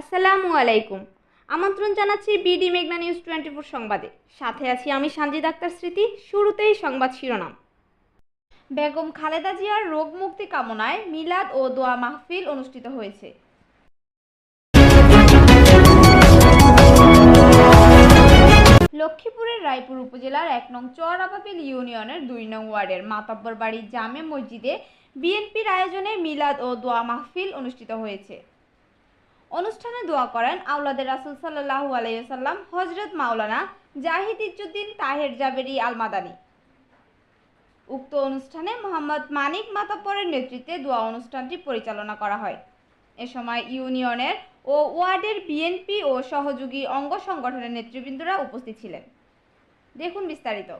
আসসালামু আলাইকুম। আমন্ত্রণ জানাচ্ছি বিডি মেঘনা নিউজ টোয়েন্টি ফোর সংবাদে। সাথে আছি আমি সানজিদ আক্তার স্মৃতি, শুরুতেই সংবাদ শিরোনাম। বেগম খালেদা জিয়ার রোগ মুক্তি কামনায় মিলাদ ও দোয়া মাহফিল অনুষ্ঠিত হয়েছে। লক্ষ্মীপুরের রায়পুর উপজেলার এক নং চরআপাপিল ইউনিয়নের দুই নং ওয়ার্ডের মাতাব্বর বাড়ির জামে মসজিদে বিএনপির আয়োজনে মিলাদ ও দোয়া মাহফিল অনুষ্ঠিত হয়েছে। অনুষ্ঠানে দোয়া করেন আউলাদের রাসুল সাল্লাহু আলাইসাল্লাম হজরত মাওলানা জাহিদ ইজ্জুদ্দিন তাহের জাবেরি আল মাদানী উক্ত অনুষ্ঠানে মোহাম্মদ মানিক মাতাপ্পরের নেতৃত্বে দোয়া অনুষ্ঠানটি পরিচালনা করা হয়। এ সময় ইউনিয়নের ও ওয়ার্ডের বিএনপি ও সহযোগী অঙ্গ সংগঠনের নেতৃবৃন্দরা উপস্থিত ছিলেন। দেখুন বিস্তারিত।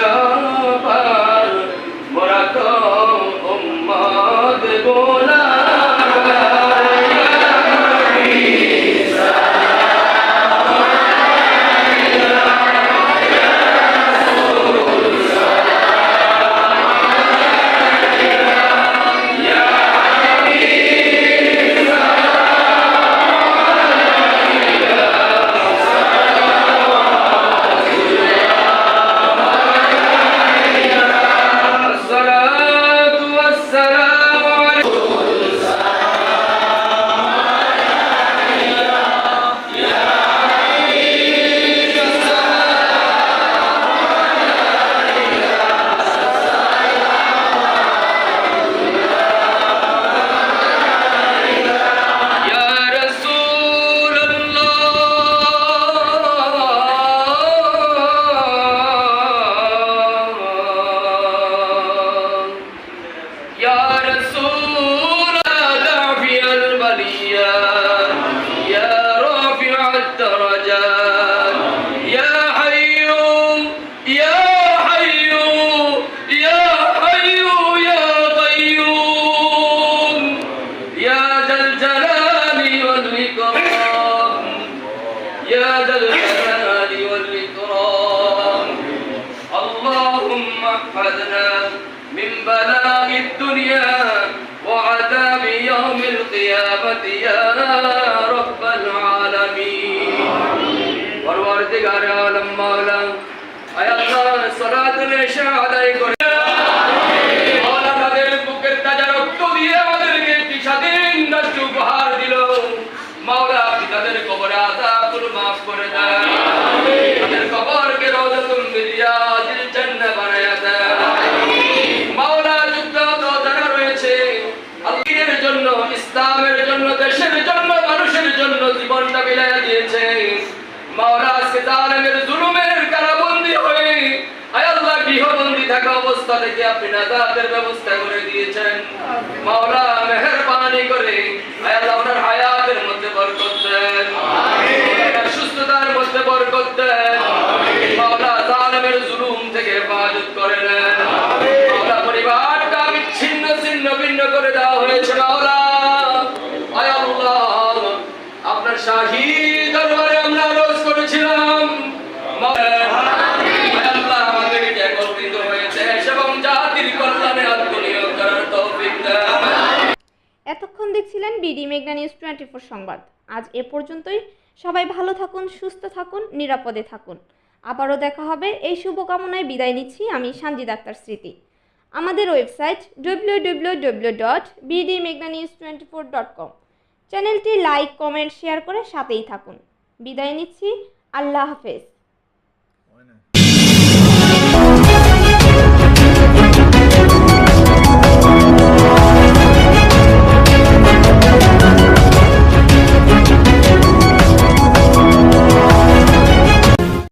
show. ذا الجلال والإكرام. اللهم احفظنا من بلاء الدنيا وعذاب يوم القيامة يا رب العالمين. پروردگار عالم مولا اے اللہ صلاۃ و علیہ মাফ করে দেন তাদের কবরকে রওজাতুল মিরিয়াদিল জান্নাহ বানায়া দেন মাওলা যুদ্ধ যারা রয়েছে, আল্লাহের জন্য, ইসলামের জন্য, দেশের জন্য, মানুষের জন্য জীবনটা বিলাইয়া দিয়েছে। মাওলা আজকে জালেমের জুলুমের কারাবন্দী হয়ে থাকা অবস্থা থেকে আপনি নাজাতের ব্যবস্থা করে দিয়েছেন। মাওলা, মেহেরবানি করে আয় আল্লাহ হায়াতের জালেমের জুলুম থেকে হেফাজত করে নেন মাওলা পরিবারটা বিচ্ছিন্ন ছিন্ন ভিন্ন করে দেওয়া হয়েছে মাওলা। আয় আল্লাহ আপনার শাহী দরবারে আমরা রোজ করেছিলাম। এতক্ষণ দেখছিলেন বিডি মেঘনা নিউজ টোয়েন্টি ফোর সংবাদ। আজ এ পর্যন্তই। সবাই ভালো থাকুন সুস্থ থাকুন নিরাপদে থাকুন। আবারও দেখা হবে। এই শুভকামনায় বিদায় নিচ্ছি আমি সানজিদ আক্তার স্মৃতি। আমাদের website W W W dot news twenty four dot com চ্যানেলটি লাইক, কমেন্ট, শেয়ার করে সাথেই থাকুন। বিদায় নিচ্ছি। আল্লাহ হাফেজ।